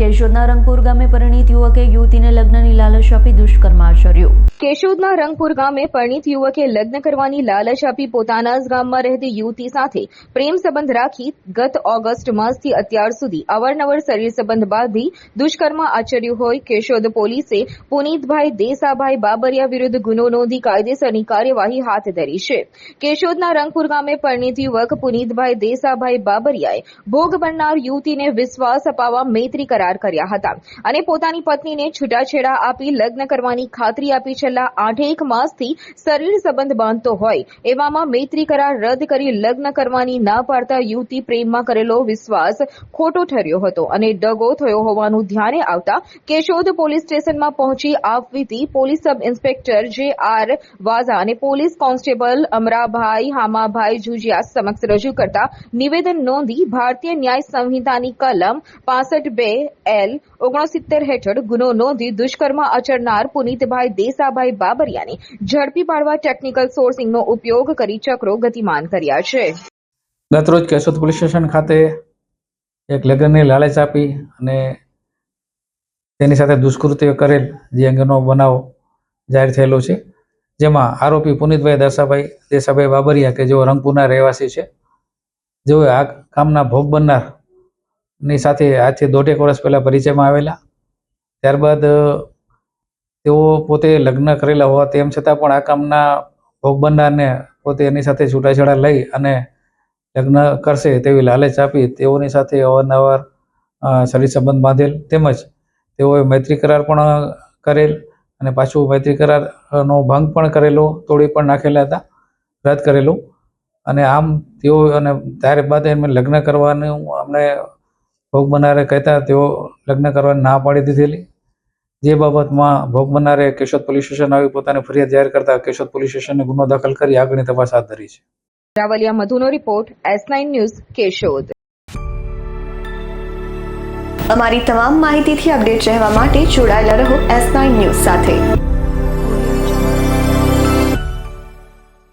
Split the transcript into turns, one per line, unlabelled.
કેશોદના રંગપુર ગામે પરિણીત યુવકે યુવતીને લગ્નની લાલચ આપી દુષ્કર્મ આચર્યું.
કેશોદના રંગપુર ગામે પરિણીત યુવકે લગ્ન કરવાની લાલચ આપી પોતાના જ ગામમાં રહેતી યુવતી સાથે પ્રેમ સંબંધ રાખી ગત ઓગસ્ટ માસથી અત્યાર સુધી અવારનવાર શરીર સંબંધ બાંધી દુષ્કર્મ આચર્યું હોય કેશોદ પોલીસે પુનીતભાઈ દેસાભાઈ બાબરિયા વિરુદ્ધ ગુનો નોંધી કાયદેસરની કાર્યવાહી હાથ ધરી છે. કેશોદના રંગપુર ગામે પરિણીત યુવક પુનીતભાઈ દેસાભાઈ બાબરિયાએ ભોગ બનનાર યુવતીને વિશ્વાસ અપાવવા મૈત્રી કરાર કર્યા હતા અને પોતાની પત્નીને છૂટાછેડા આપી લગ્ન કરવાની ખાતરી આપી છેલ્લા આઠેક માસથી શરીર સંબંધ બાંધતો હોય, એવામાં મૈત્રી કરાર રદ કરી લગ્ન કરવાની ના પાડતા યુવતી પ્રેમમાં કરેલો વિશ્વાસ ખોટો ઠર્યો હતો અને ડગો થયો હોવાનું ધ્યાને આવતા કેશોદ પોલીસ સ્ટેશનમાં પહોંચી આપવીતી police sub inspector J R Vaza અને પોલીસ કોન્સ્ટેબલ અમરાભાઈ, હામાભાઈ જુજિયા સમક્ષ રજૂ કરતા નિવેદન નોંધી ભારતીય ન્યાય સંહિતાની કલમ પાસઠ બે એલ ઓગણસિત્તેર હેઠળ ગુનો નોંધી દુષ્કર્મ આચરનાર પુનીતભાઈ દેસાભાઈ બાબરિયાને ઝડપી પાડવા ટેકનિકલ સોર્સિંગનો ઉપયોગ કરી ચક્રો ગતિમાન કર્યા છે.
ગતરોજ કેશોદ પોલીસ સ્ટેશન ખાતે એક લગ્નની લાલચ આપી અને તેની સાથે દુષ્કૃત્ય કરેલ જે અંગેનો બનાવ જાહેર થયેલો છે, જેમાં આરોપી પુનિતભાઈ દર્શાભાઈ દેસાભાઈ બાબરિયા કે જેઓ રંગપુરના રહેવાસી છે જેઓ આ કામના ભોગ બનનારની સાથે આજથી દોઢેક વર્ષ પહેલાં પરિચયમાં આવેલા. ત્યારબાદ તેઓ પોતે લગ્ન કરેલા હોવા તેમ છતાં પણ આ કામના ભોગ બનનારને પોતે એની સાથે છૂટાછેડા લઈ અને લગ્ન કરશે તેવી લાલચ આપી તેઓની સાથે અવારનવાર શરીર સંબંધ બાંધેલ. તેમજ તેઓએ મૈત્રી કરાર પણ કરેલ અને પાછું મૈત્રી કરારનો ભંગ પણ કરેલો, તોડી પણ નાખેલા હતા, રદ કરેલું. અને આમ તેઓ, અને ત્યારબાદ એમને લગ્ન કરવાનું અમને ભોગ બનારે કહેતા તેઓ લગ્ન કરવાની ના પાડી દીધેલી. જે બાબતમાં ભોગ બનનારે કેશોદ પોલીસ સ્ટેશન આવી પોતાની ફરિયાદ જાહેર કરતા કેશોદ પોલીસ સ્ટેશને ગુનો દાખલ કરી આગળની તપાસ હાથ ધરી છે.
Ravalia મધુનો report S nine news Keshod.
અમારી તમામ માહિતીથી અપડેટ રહેવા માટે જોડાયેલા રહો એસ નાઇન ન્યૂઝ સાથે.